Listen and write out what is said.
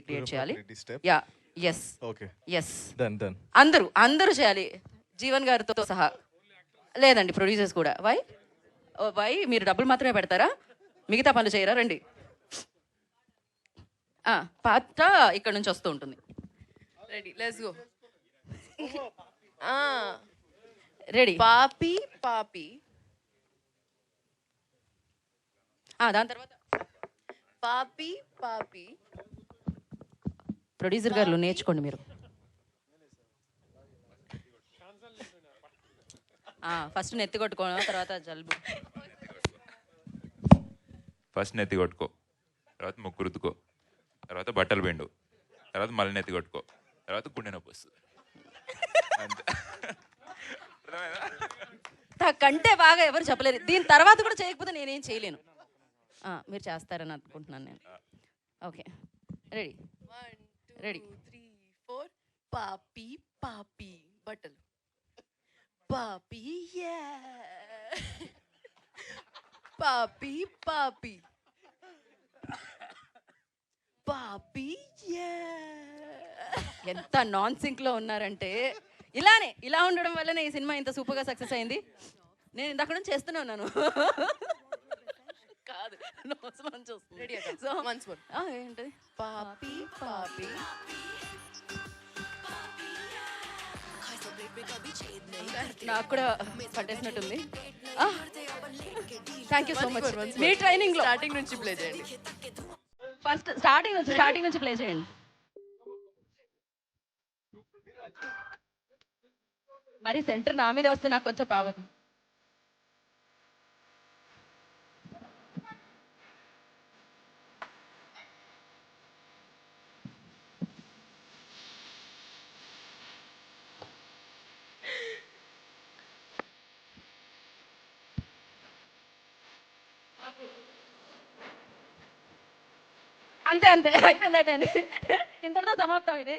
Create చేయాలి. Yeah yes okay yes done done అందరూ అందరూ చేయాలి. జీవన్ గారితో సహా. లేదండి ప్రొడ్యూసర్స్ కూడా. వై ఓ వై మీరు డబ్బులు మాత్రమే పెడతారా? మిగతా పనులు చేయరా? రండి. ఆ, పాట ఇక్కడ నుంచి వస్తూ ఉంటుంది. రెడీ లెట్స్ గో రెడీ పాపి పాపి. దాని తర్వాత పాపి పాపి. ప్రొడ్యూసర్ గారు నేర్చుకోండి మీరు. ఫస్ట్ నెత్తి కొట్టుకోవడం తర్వాత జలుబు. ఫస్ట్ నెత్తి కొట్టుకో తర్వాత ముక్కు రుద్దుకో తర్వాత బట్టలు పిండు తర్వాత మళ్ళీ నెత్తి కొట్టుకో తర్వాత గుండె నొప్పి వస్తుంది? కంటే బాగా ఎవరు చెప్పలేరు దీని తర్వాత కూడా చేయకపోతే నేనేం చేయలేను. మీరు చేస్తారని అనుకుంటున్నాను నేను. Okay. Ready. Two three four పాపి పాపి బట్టలు పాపి. పాపి పాపి పాపి. ఎంత నాన్ సింక్లో ఉన్నారంటే ఇలానే ఇలా ఉండడం వల్లనే ఈ సినిమా ఇంత సూపర్గా సక్సెస్ అయింది. నేను ఇందాక నుంచి చేస్తూనే ఉన్నాను. కాదు. లోంచి వస్తుంది. వన్స్ మోర్ ఆ, ఏంటది? పాపి పాపి నాకు కూడా పట్టేసినట్టుంది. థ్యాంక్ యూ సో మచ్ మీ. ట్రైనింగ్లో. స్టార్టింగ్ నుంచి ప్లే చేయండి. ఫస్ట్ స్టార్టింగ్ నుంచి స్టార్టింగ్ నుంచి ప్లే చేయండి. మరి సెంటర్ నా మీద వస్తే నాకు కొంచెం పావదు అంతే అంతే. అయిపోయింది ఇంతటితో సమాప్తం ఇది.